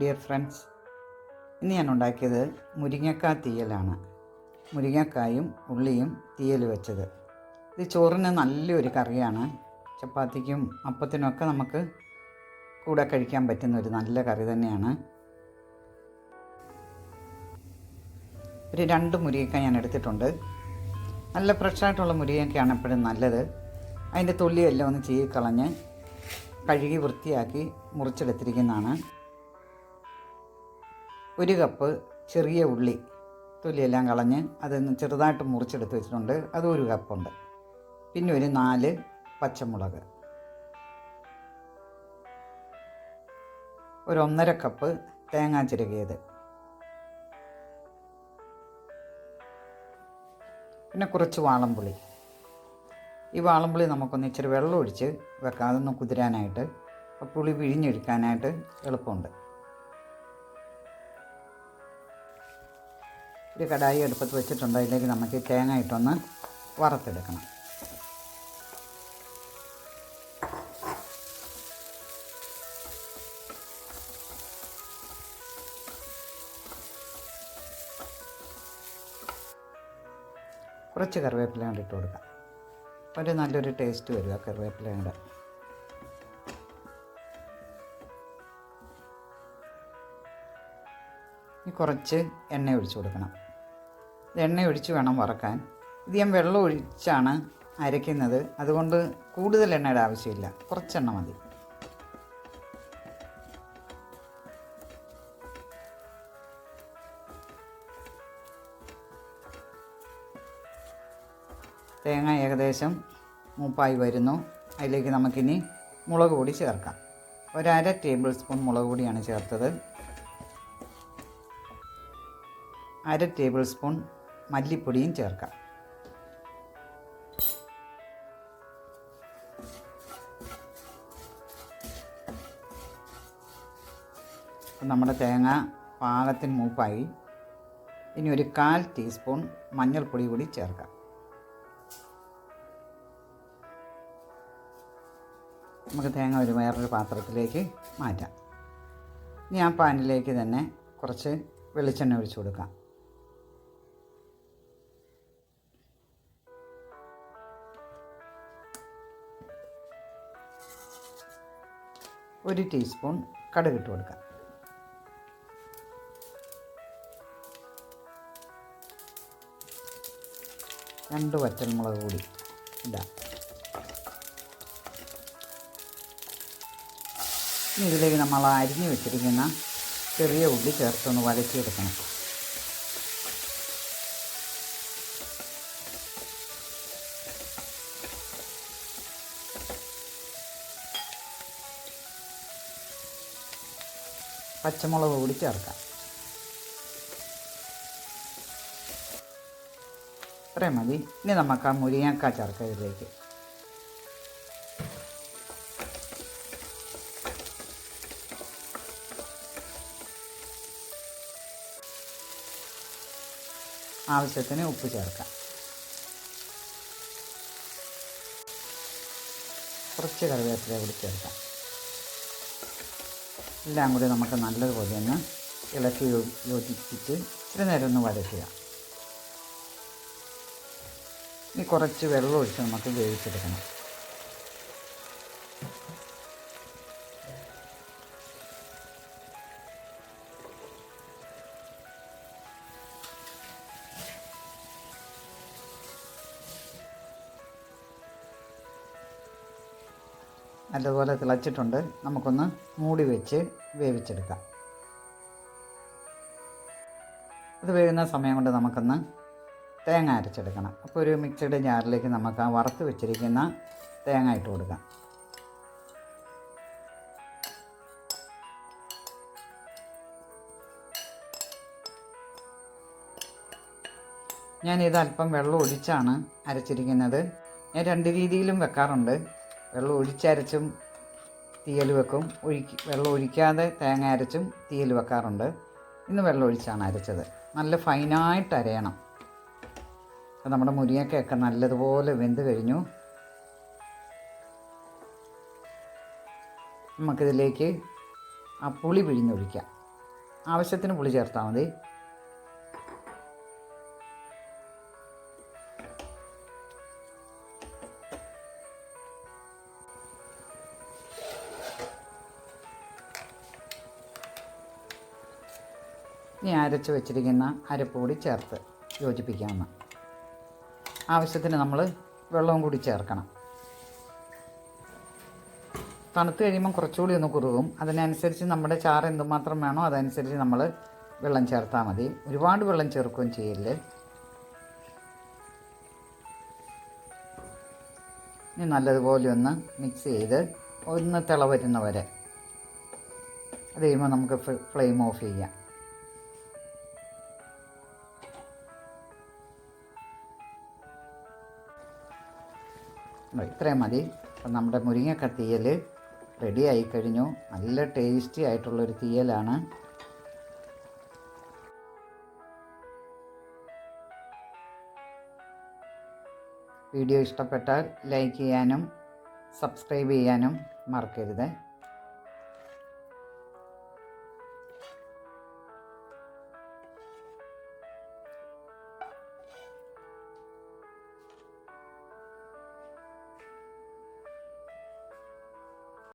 Dear friends ഇന്ന് ഞാൻ ഉണ്ടാക്കിയത് മുരിങ്ങക്കാ തീയലാണ്. മുരിങ്ങക്കായും ഉള്ളിയും തീയൽ വെച്ചത്. ഇത് ചോറിന് നല്ലൊരു കറിയാണ്. ചപ്പാത്തിക്കും അപ്പത്തിനുമൊക്കെ നമുക്ക് കൂടെ കഴിക്കാൻ പറ്റുന്ന ഒരു നല്ല കറി തന്നെയാണ്. ഒരു രണ്ട് മുരിങ്ങക്ക ഞാൻ എടുത്തിട്ടുണ്ട്. നല്ല ഫ്രഷായിട്ടുള്ള മുരിങ്ങക്കയാണ് എപ്പോഴും നല്ലത്. അതിന്റെ തൊല്ലിയെല്ലാം ഒന്ന് ചീകിക്കളഞ്ഞ് കഴുകി വൃത്തിയാക്കി മുറിച്ചെടുത്തിരിക്കുന്നതാണ്. ഒരു കപ്പ് ചെറിയ ഉള്ളി തൊലിയെല്ലാം കളഞ്ഞ് അതൊന്ന് ചെറുതായിട്ട് മുറിച്ചെടുത്ത് വെച്ചിട്ടുണ്ട്. അത് ഒരു കപ്പുണ്ട്. പിന്നെ ഒരു നാല് പച്ചമുളക്. ഒരു ഒന്നര കപ്പ് തേങ്ങാ ചിരകിയത്. പിന്നെ കുറച്ച് വാളംപുളി. ഈ വാളംപുളി നമുക്കൊന്ന് ഇച്ചിരി വെള്ളം ഒഴിച്ച് വെക്കാം. അതൊന്ന് കുതിരാനായിട്ട്. പുളി പിഴിഞ്ഞെടുക്കാനായിട്ട് എളുപ്പമുണ്ട്. ഒരു കടായി എടുപ്പത്ത് വെച്ചിട്ടുണ്ട്. അതിലേക്ക് നമുക്ക് തേങ്ങ ഇട്ടൊന്ന് വറുത്തെടുക്കണം. കുറച്ച് കറിവേപ്പില കൊണ്ട് ഇട്ട് കൊടുക്കാം. ഒരു നല്ലൊരു ടേസ്റ്റ് വരും ആ കറിവേപ്പില കൊണ്ട് കുറച്ച് എണ്ണ ഒഴിച്ചു കൊടുക്കണം. എണ്ണ ഒഴിച്ച് വേണം വറക്കാൻ. ഇത് ഞാൻ വെള്ളം ഒഴിച്ചാണ് അരയ്ക്കുന്നത്. അതുകൊണ്ട് കൂടുതൽ എണ്ണയുടെ ആവശ്യമില്ല. കുറച്ചെണ്ണ മതി. തേങ്ങ ഏകദേശം മൂപ്പായി വരുന്നു. അതിലേക്ക് നമുക്കിനി മുളക് പൊടി ചേർക്കാം. ഒരര ടേബിൾ സ്പൂൺ മുളക് പൊടിയാണ് ചേർത്തത്. അര ടേബിൾ സ്പൂൺ മല്ലിപ്പൊടിയും ചേർക്കാം. നമ്മുടെ തേങ്ങ പാകത്തിന് മൂപ്പായി. ഇനി ഒരു കാൽ ടീസ്പൂൺ മഞ്ഞൾപ്പൊടി കൂടി ചേർക്കാം. നമുക്ക് തേങ്ങ ഒരു വേറൊരു പാത്രത്തിലേക്ക് മാറ്റാം. ഇനി ആ പാനിലേക്ക് തന്നെ കുറച്ച് വെളിച്ചെണ്ണ ഒഴിച്ചു കൊടുക്കാം. ഒരു ടീസ്പൂൺ കടുകിട്ട് കൊടുക്കാം രണ്ട് വറ്റൽമുളക് കൂടി ഇടാം. ഇതിലേക്ക് നമ്മൾ അരിഞ്ഞു വെച്ചിരിക്കുന്ന ചെറിയ ഉള്ളി ചേർത്തൊന്ന് വഴറ്റിയെടുക്കണം. പച്ചമുളക് കൂടി ചേർക്കാം. ഇത്രയും മതി. ഇനി നമുക്ക് ആ മുരിങ്ങക്ക ചേർക്കാം ഇതിലേക്ക് ആവശ്യത്തിന് ഉപ്പ് ചേർക്കാം. കുറച്ച് കറിവേപ്പില കൂടി ചേർക്കാം. എല്ലാം കൂടി നമുക്ക് നല്ലതുപോലെ ഒന്ന് ഇളക്കി യോജിപ്പിച്ച് ഇച്ചിരി നേരം ഒന്ന് വഴറ്റുക. ഇനി കുറച്ച് വെള്ളം ഒഴിച്ച് നമുക്ക് വേവിച്ചെടുക്കണം. നല്ലതുപോലെ തിളച്ചിട്ടുണ്ട്. നമുക്കൊന്ന് മൂടി വെച്ച് വേവിച്ചെടുക്കാം. അത് വേവുന്ന സമയം കൊണ്ട് നമുക്കൊന്ന് തേങ്ങ അരച്ചെടുക്കണം. അപ്പോൾ ഒരു മിക്സിയുടെ ജാറിലേക്ക് നമുക്ക് ആ വറുത്ത് വെച്ചിരിക്കുന്ന തേങ്ങ ഇട്ട് കൊടുക്കാം. ഞാനിത് അല്പം വെള്ളം ഒഴിച്ചാണ് അരച്ചിരിക്കുന്നത്. ഞാൻ രണ്ട് രീതിയിലും വെക്കാറുണ്ട്. വെള്ളം ഒഴിച്ചരച്ചും തീയൽ വെക്കും. ഒഴിക്ക് വെള്ളം ഒഴിക്കാതെ തേങ്ങ അരച്ചും തീയൽ വെക്കാറുണ്ട്. ഇന്ന് വെള്ളം ഒഴിച്ചാണ് അരച്ചത്. നല്ല ഫൈനായിട്ട് അരയണം. അപ്പം നമ്മുടെ മുരിങ്ങക്കയൊക്കെ നല്ലതുപോലെ വെന്ത് കഴിഞ്ഞു. നമുക്കിതിലേക്ക് ആ പുളി പിഴിഞ്ഞൊഴിക്കാം. ആവശ്യത്തിന് പുളി ചേർത്താൽ മതി. ഇനി അരച്ച് വെച്ചിരിക്കുന്ന അരപ്പ് ചേർത്ത് യോജിപ്പിക്കാവുന്ന. ആവശ്യത്തിന് നമ്മൾ വെള്ളവും കൂടി ചേർക്കണം. തണുത്ത് കഴിയുമ്പോൾ കുറച്ചുകൂടി ഒന്ന് കുറുകും. അതിനനുസരിച്ച് നമ്മുടെ ചാറ് എന്തുമാത്രം വേണോ അതനുസരിച്ച് നമ്മൾ വെള്ളം ചേർത്താൽ മതി. ഒരുപാട് വെള്ളം ചേർക്കുകയും ചെയ്യില്ല? ഇനി നല്ലതുപോലെ ഒന്ന് മിക്സ് ചെയ്ത് ഒന്ന് തിള വരുന്നവരെ അത് കഴിയുമ്പോൾ നമുക്ക് ഫ്ലെയിം ഓഫ് ചെയ്യാം. ഇത്രയും മതി. അപ്പം നമ്മുടെ മുരിങ്ങക്ക തീയൽ റെഡി ആയിക്കഴിഞ്ഞു നല്ല ടേസ്റ്റി ആയിട്ടുള്ളൊരു തീയലാണ്. വീഡിയോ ഇഷ്ടപ്പെട്ടാൽ ലൈക്ക് ചെയ്യാനും സബ്സ്ക്രൈബ് ചെയ്യാനും മറക്കരുത്.